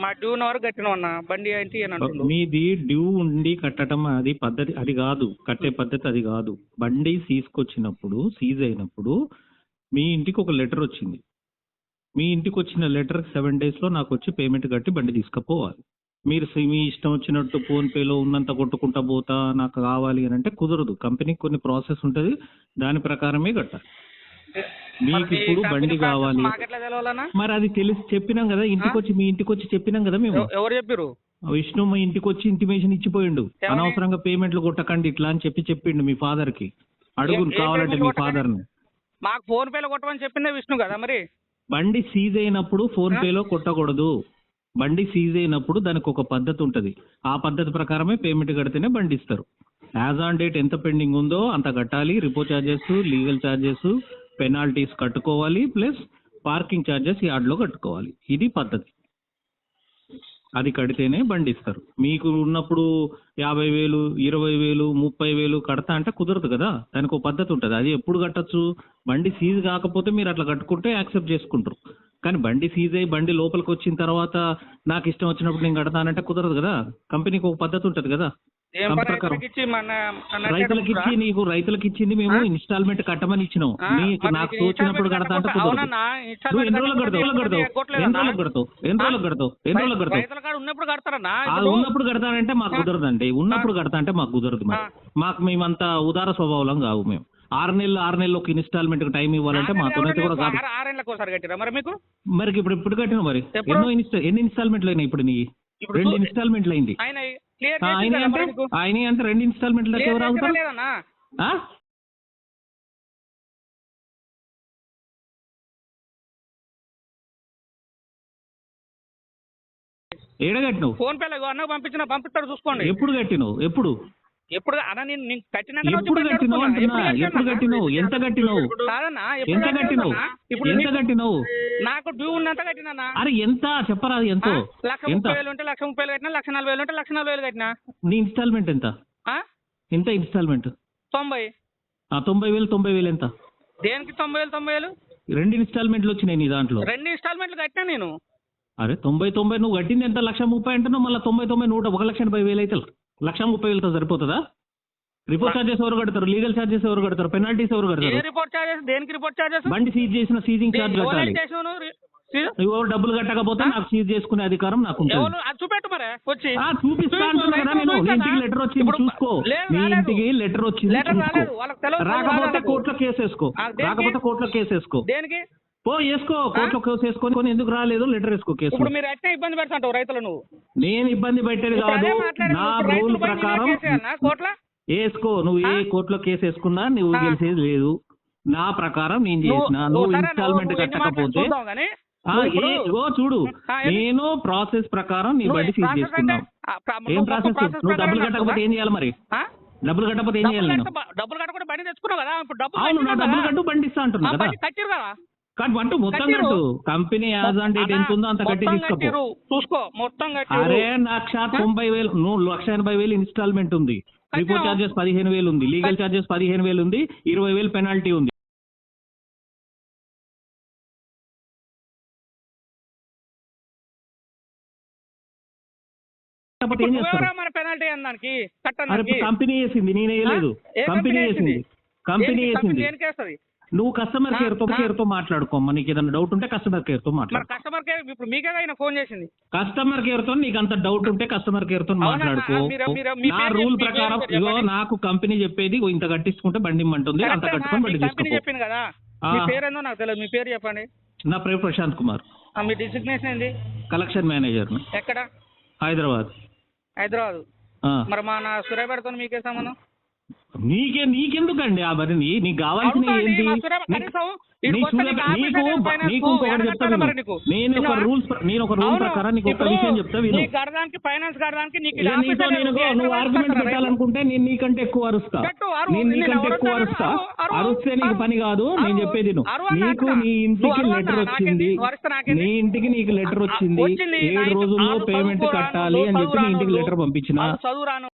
మా డ్యూన్ వరకు కట్టినాం అన్న. బండి ఏంటి అని అంటుండు. మీది డ్యూ ఉండి కట్టడం అది పద్ధతి అది కాదు. కట్టే పద్ధతి అది కాదు. బండి తీసుకొచ్చినప్పుడు సీజ్ అయినప్పుడు మీ ఇంటికి ఒక లెటర్ వచ్చింది. మీ ఇంటికి వచ్చిన లెటర్ సెవెన్ డేస్లో నాకు వచ్చి పేమెంట్ కట్టి బండి తీసుకుపోవాలి. మీరు మీ ఇష్టం వచ్చినట్టు ఫోన్ పేలో ఉన్నంత కొట్టుకుంటా పోతా నాకు కావాలి అని అంటే కుదరదు. కంపెనీకి కొన్ని ప్రాసెస్ ఉంటది దాని ప్రకారమే కట్టాలి. మీకు ఇప్పుడు బండి కావాలి. మరి అది తెలిసి చెప్పినాం కదా ఇంటికి వచ్చి మీ ఇంటికి వచ్చి చెప్పినాం కదా మేము. ఎవ- ఎవరు చెప్పిరు విష్ణు మా ఇంటికి వచ్చి ఇంటిమేషన్ ఇచ్చిపోయిండు? అనవసరంగా పేమెంట్లు కొట్టకండి ఇట్లా అని చెప్పి చెప్పిండు మీ ఫాదర్కి. అడుగు కావాలంటే మీ? ఫాదర్ని. మాకు ఫోన్ పేలో కొట్టమని చెప్పిందే విష్ణు కదా మరి. బండి సీజ్ అయినప్పుడు ఫోన్ ఆ? పేలో కొట్టకూడదు. బండి సీజ్ అయినప్పుడు దానికి ఒక పద్ధతి ఉంటది. ఆ పద్ధతి ప్రకారమే పేమెంట్ కడితేనే బండి ఇస్తారు. యాజ్ ఆన్ డేట్ ఎంత పెండింగ్ ఉందో అంత కట్టాలి. Repo charges legal charges penalties కట్టుకోవాలి ప్లస్ పార్కింగ్ చార్జెస్ యార్డ్లో కట్టుకోవాలి. ఇది పద్ధతి. అది కడితేనే బండి ఇస్తారు మీకు ఉన్నప్పుడు యాభై వేలు ఇరవై వేలు ముప్పై వేలు కడతా అంటే కుదరదు కదా. దానికి ఒక పద్ధతి ఉంటుంది. అది ఎప్పుడు కట్టచ్చు? బండి సీజ్ కాకపోతే మీరు అట్లా కట్టుకుంటే యాక్సెప్ట్ చేసుకుంటారు. కానీ బండి సీజ్ అయ్యి బండి లోపలికి వచ్చిన తర్వాత నాకు ఇష్టం వచ్చినప్పుడు నేను కడతానంటే కుదరదు కదా. కంపెనీకి ఒక పద్ధతి ఉంటుంది కదా. ఏం రైతులకు ఇచ్చి మన మన రైతులకు ఇచ్చి నీకు రైతులకు ఇచ్చింది మేము? ఇన్స్టాల్మెంట్ కట్టమని ఇచ్చినాం. నీకు తోచినప్పుడు కడతా అంటే కుదరదు. ఎన్ని రోజులు కడతావు? కడతావు? ఎన్ని? రోజులు కడతావు? ఎన్ని రోజులు కడతావు? ఎన్ని రోజులు ఉన్నప్పుడు కడతారన్నా ఉన్నప్పుడు కడతానంటే మాకు. కుదరదండి. ఉన్నప్పుడు కడతా అంటే మాకు కుదరదు మరి. మాకు మేమంతా ఉదార స్వభావం కావు మేము. ఆరు నెలలు ఆరు నెలలు ఒక ఇన్స్టాల్మెంట్ టైం ఇవ్వాలంటే మా తొనైతే కూడా కాదు. మరి మీకు? మరి ఇప్పుడు ఇప్పుడు కట్టిన మరి? ఎన్నో ఇన్స్టా ఎన్ని ఇన్స్టాల్మెంట్లు అయినాయి ఇప్పుడు నీ రెండు ఇన్స్టాల్మెంట్లు అయింది. క్లియర్ ఆయన అంటే? రెండు ఆగుతారు? లేదన్నా? ఏడ కట్టినావు? ఫోన్ పేలో అన్న పంపించిన పంపిస్తాడు చూసుకోండి. ఎప్పుడు కట్టినావు? ఎప్పుడు? ఎప్పుడు అన్న నేను కట్టినాక ఎప్పుడు కట్టినావు అంటున్నా? ఎప్పుడు కట్టినావు? ఎంత కట్టినావు? కాదన్నా ఎంత కట్టినా కట్టినావు? అన్నా? ఇప్పుడు ఎంత నీకు- కట్టినావు? నాకు డ్యూ ఉన్నంత కట్టినా అరే ఎంత? చెప్పరాదు ఎంతో? లక్ష ముప్పై వేలు ఉంటే లక్ష ముప్పై వేలు కట్టినా? లక్ష నలభై వేలు ఉంటే లక్ష నలభై వేలు కట్టినా? నీ ఇన్స్టాల్మెంట్ ఎంత? ఆ? ఎంత ఇన్స్టాల్మెంట్ తొంభై. ఆ తొంభై వేలు తొంభై వేలు ఎంత? దేనికి తొంభై వేలు తొంభై వేలు? రెండు ఇన్స్టాల్మెంట్లు వచ్చినాయి నీ దాంట్లో. రెండు ఇన్స్టాల్మెంట్లు కట్టినా నేను? అరే తొంభై తొంభై నువ్వు కట్టింది ఎంత? లక్ష ముప్పై అంటున్నావు మళ్ళీ తొంభై తొంభై నూట ఒక లక్ష ఎనభై వేలు అయితే లక్ష ముప్పై వేలతో సరిపోతుందా? రిపోర్ట్ చార్జెస్ ఎవరు కడతారు? లీగల్ చార్జెస్ ఎవరు కడతారు? పెనాల్టీస్ ఎవరు కడతారు? రిపోర్ట్ చార్జెస్ దేనికి రిపోర్ట్ చార్జెస్ బండి సీజ్ చేసిన సీజింగ్ చార్జ్ కట్టాలి. ఎవరు డబ్బులు కట్టకపోతే నాకు సీజ్ చేసుకునే అధికారం నాకు చూపెట్టు మరి వచ్చి. చూపిస్తా కదా నేను. ఇంటికి లెటర్ వచ్చింది చూసుకో. రాలేదు. ఇంటికి లెటర్ వచ్చింది రాకపోతే. కోర్టులో కేసు వేసుకో? రాకపోతే కోర్టులో కేసు వేసుకో. దేనికి? పో వేసుకో. కోర్టులో కేసు వేసుకొని కొని ఎందుకు రాలేదు? లెటర్ వేసుకో కేసు. ఇప్పుడు మీరు ఎట్లా ఇబ్బంది పెడతాంటావు రైతులు నువ్వు. నేను ఇబ్బంది పెట్టేది కాదు. నా రూల్ ప్రకారం? వేసుకో. నువ్వు ఏ? కోర్టులో కేసు వేసుకున్నా నువ్వు. గెలిచేది లేదు. నా ప్రకారం నేను చేసిన. నువ్వు- ఇన్స్టాల్మెంట్ కట్టకపోతే ఇగో చూడు? నేను ప్రాసెస్ ప్రకారం నీ బండి సీజ్ ప్రా- ఏం ప్రాసెస్? నువ్వు డబ్బులు కట్టకపోతే ఏం చేయాలి మరి? డబ్బులు కట్టకపోతే ఏం చేయాలి డబ్బులు నేను? కట్ట- డబ్బులు కట్టకుండా బండి తెచ్చుకున్నావు కదా ఇప్పుడు డబ్బులు. కట్టు బండి ఇస్తా అంటున్నా కదా. కట్టు అంటూ మొత్తం. కట్టు. కంపెనీ యాజ్ డేట్ ఎంత ఉందో అంత కట్టి కట్టిరు. చూసుకో మొత్తం. అరే లక్ష తొంభై వేలు నువ్వు లక్ష ఎనభై వేలు ఇన్స్టాల్మెంట్ ఉంది. రిపోర్ట్. చార్జెస్ పదిహేను వేలు ఉంది. లీగల్ చార్జెస్ పదిహేను వేలు ఉంది. ఇరవై వేలు పెనాల్టీ ఉంది. కంపెనీ వేసింది. నేనే కంపెనీ వేసింది. కంపెనీ వేసింది. నువ్వు కస్టమర్ కేర్తో. కేర్తో మాట్లాడుకోమ్మా. నీకు ఏదైనా డౌట్ ఉంటే కస్టమర్ కేర్తో మాట్లాడు కస్టమర్ కేర్ ఇప్పుడు మీకే ఆయన ఫోన్ చేసింది. కస్టమర్ కేర్తో నీకు అంత డౌట్ ఉంటే కస్టమర్ కేర్తో? మాట్లాడుకో. నా రూల్ ప్రకారం ఇగో. నాకు కంపెనీ చెప్పేది ఇంత కట్టించుకుంటే బండి ఇమ్మంటుంది అంత కట్టుకొని బండి చెప్పింది కదా. మీ పేరేందో నాకు తెలియదు మీ పేరు చెప్పండి. నా పేరు ప్రశాంత్ కుమార్. మీ డిసిగ్నేషన్ ఏంది? కలెక్షన్ మేనేజర్ ఎక్కడ? హైదరాబాద్. హైదరాబాద్. మరి మా నా సూర్యాపేటతో మీకే సంబంధం? నీకే నీకెందుకండి ఆ మరి నీకు కావాల్సిన ఏంటి నీకు నీకు చెప్తా? నేను ఒక? రూల్స్ నేను ఒక రూల్. ప్రకారం నీకు ఒక ఇప్పుడు విషయం చెప్తా విను నీ కడడానికి ఫైనాన్స్ నేను లేదు. నువ్వు ఎక్కడ ఆర్గ్యుమెంట్ కడతారా రైతు? పెట్టాలనుకుంటే నేను నీకంటే ఎక్కువ అరుస్తా. నేను నీకంటే ఎక్కువ? అరుస్తా నీకు. పని కాదు నేను. చెప్పేది నీకు. నీ ఇంటికి లెటర్? వచ్చింది? నీ ఇంటికి నీకు లెటర్ వచ్చింది ఏడు రోజుల్లో పేమెంట్ కట్టాలి అని చెప్పి నీ ఇంటికి లెటర్ పంపించిన